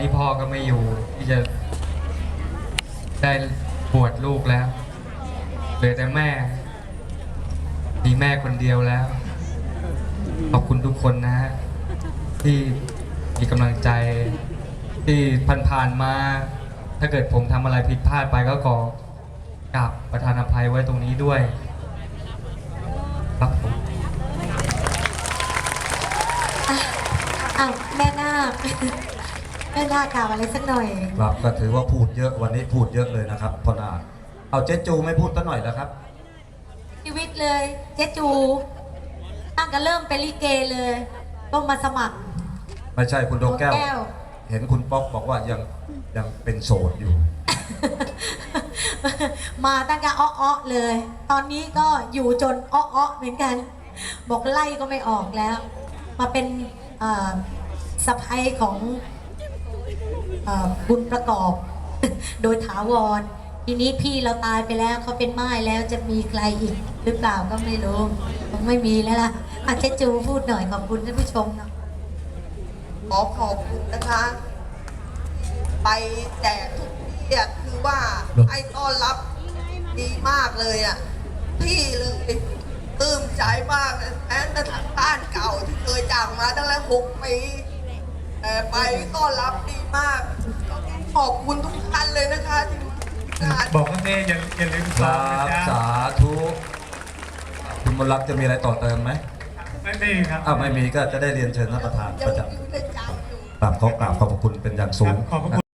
นี้พ่อก็ไม่อยู่ ที่จะได้บวชลูกแล้วเหลือแต่แม่ มีแม่คนเดียวแล้ว ขอบคุณทุกคนนะฮะที่มีกำลังใจที่ผ่านๆมา ถ้าเกิดผมทำอะไรผิดพลาดไปก็ขอกราบประธานอภัยไว้ตรงนี้ด้วยครับผมอ้าวแม่นาค แม่นาคกล่าวอะไรสักหน่อย ครับก็ถือว่าพูดเยอะวันนี้พูดเยอะเลยนะครับพ่อนาคเอาเจ๊จูไม่พูดตั้งหน่อยแล้วครับ ชีวิตเลยเจ๊จูตั้งแต่เริ่มเป็นลิเกเลยต้องมาสมัคร ไม่ใช่คุณดวงแก้ว ดวงแก้ว เห็นคุณป๊อกบอกว่ายังยังเป็นโสดอยู่ มาตั้งแต่อ้อๆเลย ตอนนี้ก็อยู่จนอ้อๆเหมือนกัน บอกไล่ก็ไม่ออกแล้ว มาเป็นเอ่อสะพ้ยของเอ่อบุญประกอบ โดยถาวร ทีนี้พี่เราตายไปแล้วเขาเป็นไม้แล้วจะมีใครอีกหรือเปล่าก็ไม่รู้คงไม่มีแล้วล่ะอาเจจูพูดหน่อยขอบคุณท่านผู้ชมเนาะขอขอบคุณนะคะ ไปแจกทุกที่อะคือว่าให้ต้อนรับดีมากเลยอะ พี่เลยปลื้มใจมากเลยแม้แต่ทางบ้านเก่าที่เคยจากมาตั้งแต่หกปีแต่ไปต้อนรับดีมาก ขอบคุณทุกท่านเลยนะคะที่งานบอกว่าเน่อย่าอย่าลืมคซอรังนะบ จ๊ะสาธุคุณมนต์รักจะมีอะไรต่อเติมไหมไม่มีครับอ้าวไม่มีก็จะได้เรียนเชิญท่านประธานยัปงระจอยู่ในใจอยู่ำกราบขอกราบขอบพระคุณเป็นอย่างสูครังบขอบพระคุณ